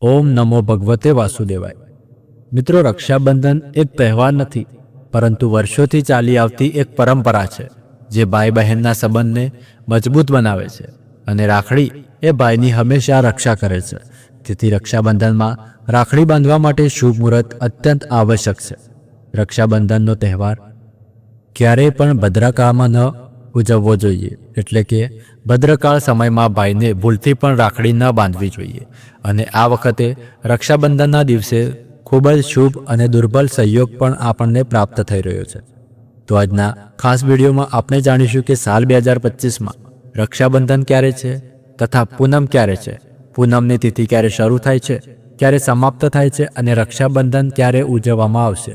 ઓમ નમો ભગવતે વાસુદેવાય. મિત્રો, રક્ષાબંધન એક તહેવાર નથી, પરંતુ વર્ષોથી ચાલી આવતી એક પરંપરા છે, જે ભાઈ બહેનના સંબંધને મજબૂત બનાવે છે અને રાખડી એ ભાઈની હંમેશા રક્ષા કરે છે. તેથી રક્ષાબંધનમાં રાખડી બાંધવા માટે શુભ મુહૂર્ત અત્યંત આવશ્યક છે. રક્ષાબંધનનો તહેવાર ક્યારેય પણ ભદ્રકામાં ન ઉજવવો જોઈએ. એટલે કે ભદ્રકાળ સમયમાં ભાઈને ભૂલથી પણ રાખડી ન બાંધવી જોઈએ. અને આ વખતે રક્ષાબંધનના દિવસે ખૂબ જ શુભ અને દુર્બલ સહયોગ પણ આપણને પ્રાપ્ત થઈ રહ્યો છે. તો આજના ખાસ વિડીયોમાં આપણે જાણીશું કે સાલ બે હજાર પચીસમાં રક્ષાબંધન ક્યારે છે તથા પૂનમ ક્યારે છે? પૂનમની તિથિ ક્યારે શરૂ થાય છે? ક્યારે સમાપ્ત થાય છે અને રક્ષાબંધન ક્યારે ઉજવવામાં આવશે?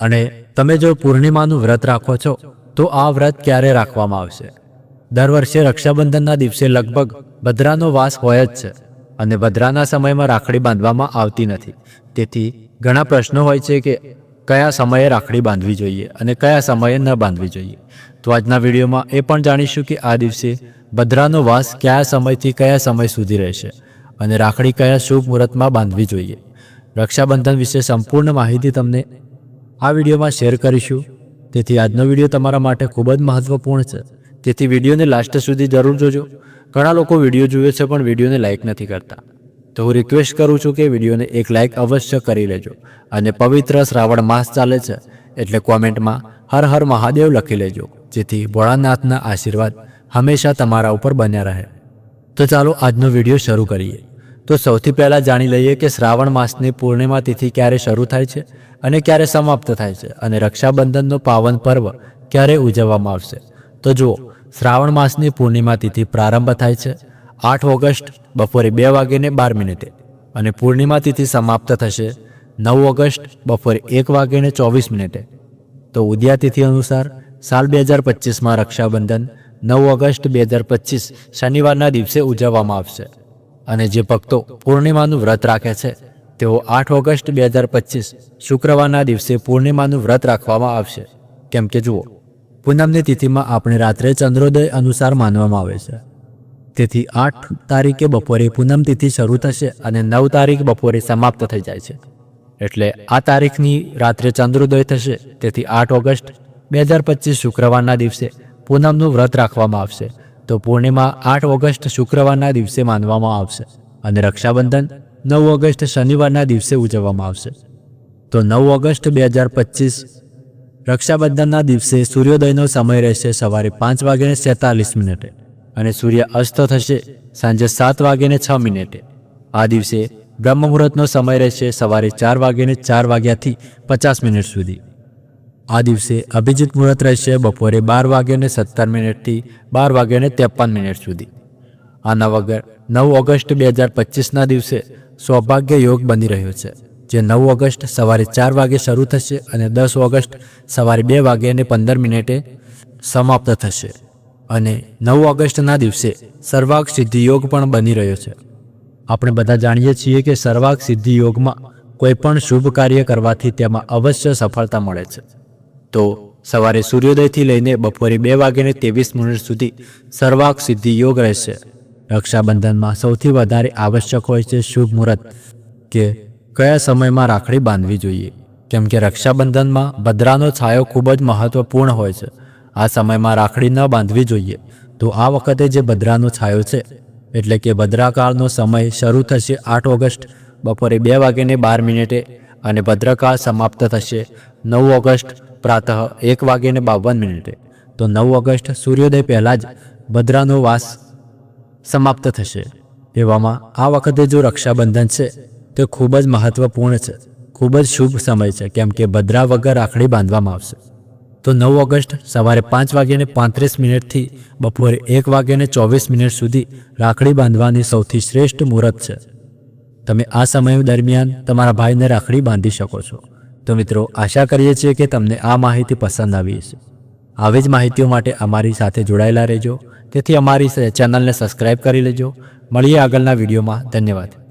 અને તમે જો પૂર્ણિમાનું વ્રત રાખો છો તો આ વ્રત ક્યારે રાખવામાં આવશે? દર વર્ષે રક્ષાબંધનના દિવસે લગભગ ભદ્રાનો વાસ હોય જ છે અને ભદ્રાના સમયમાં રાખડી બાંધવામાં આવતી નથી. તેથી ઘણા પ્રશ્નો હોય છે કે કયા સમયે રાખડી બાંધવી જોઈએ અને કયા સમયે ન બાંધવી જોઈએ. તો આજના વિડીયોમાં એ પણ જાણીશું કે આ દિવસે ભદ્રાનો વાસ કયા સમયથી કયા સમય સુધી રહેશે અને રાખડી કયા શુભ મુહૂર્તમાં બાંધવી જોઈએ. રક્ષાબંધન વિશે સંપૂર્ણ માહિતી તમને આ વિડીયોમાં શેર કરીશું. તેથી આજનો વીડિયો તમારા માટે ખૂબ જ મહત્વપૂર્ણ છે. તેથી વિડીયોને લાસ્ટ સુધી જરૂર જોજો. ઘણા લોકો વીડિયો જુએ છે પણ વિડીયોને લાઇક નથી કરતા. તો હું રિક્વેસ્ટ કરું છું કે વિડીયોને એક લાઇક અવશ્ય કરી લેજો અને પવિત્ર શ્રાવણ માસ ચાલે છે એટલે કોમેન્ટમાં હર હર મહાદેવ લખી લેજો, જેથી ભોળાનાથના આશીર્વાદ હંમેશા તમારા ઉપર બન્યા રહે. તો ચાલો આજનો વીડિયો શરૂ કરીએ. તો સૌથી પહેલાં જાણી લઈએ કે શ્રાવણ માસની પૂર્ણિમા તિથિ ક્યારે શરૂ થાય છે અને ક્યારે સમાપ્ત થાય છે અને રક્ષાબંધનનો પાવન પર્વ ક્યારે ઉજવવામાં આવશે. તો જુઓ, શ્રાવણ માસની પૂર્ણિમા તિથિ પ્રારંભ થાય છે આઠ ઓગસ્ટ બપોરે બે વાગ્યે બાર મિનિટે અને પૂર્ણિમા તિથિ સમાપ્ત થશે નવ ઓગસ્ટ બપોરે એક વાગ્યે ચોવીસ મિનિટે. તો ઉદયા તિથિ અનુસાર સાલ બે હજાર પચીસમાં રક્ષાબંધન નવ ઓગસ્ટ બે હજાર પચીસ શનિવારના દિવસે ઉજવવામાં આવશે. અને જે ભક્તો પૂર્ણિમાનું વ્રત રાખે છે, તેઓ આઠ ઓગસ્ટ બે હજાર પચીસ શુક્રવારના દિવસે પૂર્ણિમાનું વ્રત રાખવામાં આવશે. કેમ કે જુઓ, પૂનમની તિથિમાં આપણે રાત્રે ચંદ્રોદય અનુસાર માનવામાં આવે છે. તેથી આઠ તારીખે બપોરે પૂનમ તિથિ શરૂ થશે અને નવ તારીખ બપોરે સમાપ્ત થઈ જાય છે. એટલે આ તારીખની રાત્રે ચંદ્રોદય થશે, તેથી આઠ ઓગસ્ટ બે હજાર પચીસ શુક્રવારના દિવસે પૂનમનું વ્રત રાખવામાં આવશે. તો પૂર્ણિમા આઠ ઓગસ્ટ શુક્રવારના દિવસે માનવામાં આવશે અને રક્ષાબંધન નવ ઓગસ્ટ શનિવારના દિવસે ઉજવવામાં આવશે. તો નવ ઓગસ્ટ બે હજાર પચીસ રક્ષાબંધનના દિવસે સૂર્યોદયનો સમય રહેશે સવારે પાંચ વાગ્યાને સેતાલીસ મિનિટે અને સૂર્ય અસ્ત થશે સાંજે સાત વાગ્યાને છ મિનિટે. આ દિવસે બ્રહ્મ મુહૂર્તનો સમય રહેશે સવારે ચાર વાગ્યાને ચાર વાગ્યાથી પચાસ મિનિટ સુધી. આ દિવસે અભિજીત મુહૂર્ત રહેશે બપોરે બાર વાગ્યાને સત્તર મિનિટથી બાર વાગ્યાને ત્રેપન મિનિટ સુધી. આના વગર નવ ઓગસ્ટ બે હજાર પચીસના દિવસે સૌભાગ્ય યોગ બની રહ્યો છે, જે નવ ઓગસ્ટ સવારે ચાર વાગે શરૂ થશે અને દસ ઓગસ્ટ સવારે બે વાગે અને પંદર મિનિટે સમાપ્ત થશે. અને નવ ઓગસ્ટના દિવસે સર્વાગ સિદ્ધિ યોગ પણ બની રહ્યો છે. આપણે બધા જાણીએ છીએ કે સર્વાગ સિદ્ધિ યોગમાં કોઈ પણ શુભ કાર્ય કરવાથી તેમાં અવશ્ય સફળતા મળે છે. તો સવારે સૂર્યોદયથી લઈને બપોરે બે વાગ્યાને ત્રેવીસ મિનિટ સુધી સર્વાક સિદ્ધિ યોગ રહેશે. રક્ષાબંધનમાં સૌથી વધારે આવશ્યક હોય છે શુભ મુહૂર્ત કે કયા સમયમાં રાખડી બાંધવી જોઈએ. કેમ કે રક્ષાબંધનમાં ભદ્રાનો છાયો ખૂબ જ મહત્વપૂર્ણ હોય છે. આ સમયમાં રાખડી ન બાંધવી જોઈએ. તો આ વખતે જે ભદ્રાનો છાયો છે, એટલે કે ભદ્રાકાળનો સમય શરૂ થશે આઠ ઓગસ્ટ બપોરે બે વાગ્યાને બાર મિનિટે અને ભદ્રકાળ સમાપ્ત થશે. નવ ઓગસ્ટ પ્રાતઃ એક વાગ્યાને બાવન મિનિટે. તો નવ ઓગસ્ટ સૂર્યોદય પહેલાં જ ભદ્રાનો વાસ સમાપ્ત થશે. એવામાં આ વખતે જો રક્ષાબંધન છે, તે ખૂબ જ મહત્વપૂર્ણ છે. ખૂબ જ શુભ સમય છે, કેમ કે ભદ્રા વગર રાખડી બાંધવામાં આવશે. તો નવ ઓગસ્ટ સવારે પાંચ વાગ્યાને પાંત્રીસ મિનિટથી બપોરે એક વાગ્યાને ચોવીસ મિનિટ સુધી રાખડી બાંધવાની સૌથી શ્રેષ્ઠ મુહૂર્ત છે. તમે આ સમય દરમિયાન તમારા ભાઈને રાખડી બાંધી શકો છો. તો મિત્રો, આશા કરીએ છીએ કે તમને આ માહિતી પસંદ આવી હશે. આવી જ માહિતીઓ માટે અમારી સાથે જોડાયેલા રહેજો. તેથી અમારી ચેનલને સબસ્ક્રાઈબ કરી લેજો. મળીએ આગળના વિડીયોમાં. ધન્યવાદ.